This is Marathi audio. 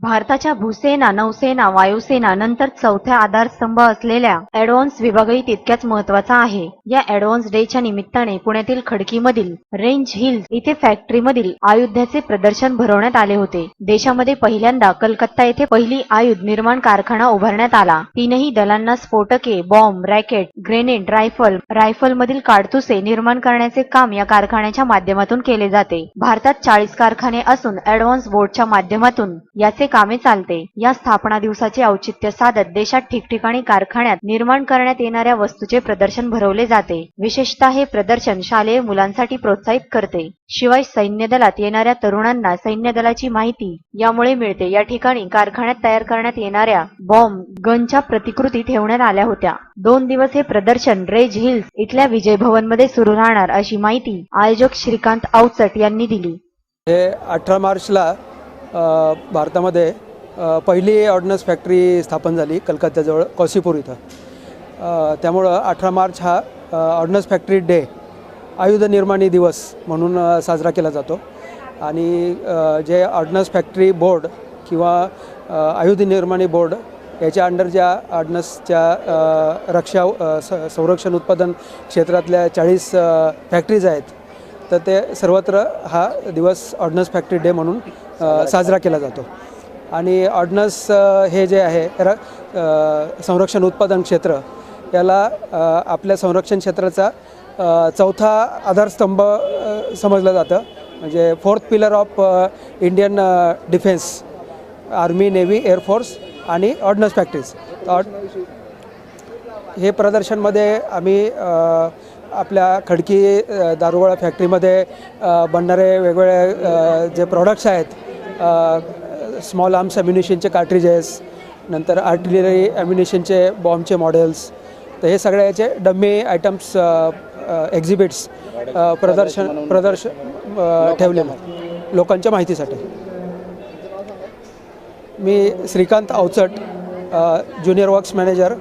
भारताच्या भूसेना नौसेना वायुसेना नंतर चौथ्या आधारस्तंभ असलेल्या ऍडव्हान्स विभागही तितक्याच महत्त्वाचा आहे. या ऍडव्हान्स डेच्या निमित्ताने पुण्यातील खडकीमधील रेंज हिल्स इथे फॅक्टरीमधील आयुध्याचे प्रदर्शन भरवण्यात आले होते. देशामध्ये पहिल्यांदा कलकत्ता येथे पहिली आयुध निर्माण कारखाना उभारण्यात आला. तीनही दलांना स्फोटके बॉम्ब रॅकेट ग्रेनेड रायफल रायफलमधील काडतुसे निर्माण करण्याचे काम या कारखान्याच्या माध्यमातून केले जाते. भारतात चाळीस कारखाने असून ऍडव्हान्स बोर्डच्या माध्यमातून याचे कामे चालते. या स्थापना दिवसाचे औचित्य साधत देशात ठिकठिकाणी कारखान्यात निर्माण करण्यात येणाऱ्या वस्तूचे प्रदर्शन भरवले जाते. विशेषतः हे प्रदर्शन शालेय मुलांसाठी प्रोत्साहित करते. शिवाय सैन्य दलात येणाऱ्या तरुणांना सैन्य दलाची माहिती यामुळे मिळते. या ठिकाणी कारखान्यात तयार करण्यात येणाऱ्या बॉम्ब गनच्या प्रतिकृती ठेवण्यात आल्या होत्या. दोन दिवस हे प्रदर्शन रेज हिल्स इथल्या विजय भवनमध्ये सुरू राहणार अशी माहिती आयोजक श्रीकांत अवचट यांनी दिली. हे अठरा मार्चला भारतामध्ये पहिली ऑर्डनन्स फॅक्टरी स्थापन झाली कलकत्त्याजवळ कौसीपूर इथं. त्यामुळं अठरा मार्च हा ऑर्डनन्स फॅक्टरी डे आयुध निर्माणी दिवस म्हणून साजरा केला जातो. आणि जे ऑर्डनन्स फॅक्टरी बोर्ड किंवा आयुध निर्माणी बोर्ड याच्या अंडर ज्या ऑर्डनन्सच्या रक्षा स- संरक्षण उत्पादन क्षेत्रातल्या चाळीस फॅक्टरीज आहेत तर ते सर्वत्र हा दिवस ऑर्डनन्स फॅक्टरी डे म्हणून साजरा केला जातो. आणि ऑर्डनन्स हे जे आहे र संरक्षण उत्पादन क्षेत्र याला आपल्या संरक्षण क्षेत्राचा चौथा आधारस्तंभ समजलं जातं. म्हणजे fourth pillar of Indian defence army navy air force आणि ऑर्डनन्स फॅक्टरीज. ऑड हे प्रदर्शनमध्ये आम्ही आपल्या खडकी दारुगोळा फॅक्टरीमध्ये बनणारे वेगवेगळे जे प्रॉडक्ट्स आहेत स्मॉल आर्म्स ॲम्युनिशनचे कार्ट्रिजेस नंतर आर्टिलरी ॲम्युनिशनचे बॉम्बचे मॉडेल्स तर हे सगळे याचे डम्मी आयटम्स एक्झिबिट्स प्रदर्शन प्रदर्शन ठेवले ठेवलेले लोकांच्या माहितीसाठी. मी Shrikant Avachat junior works manager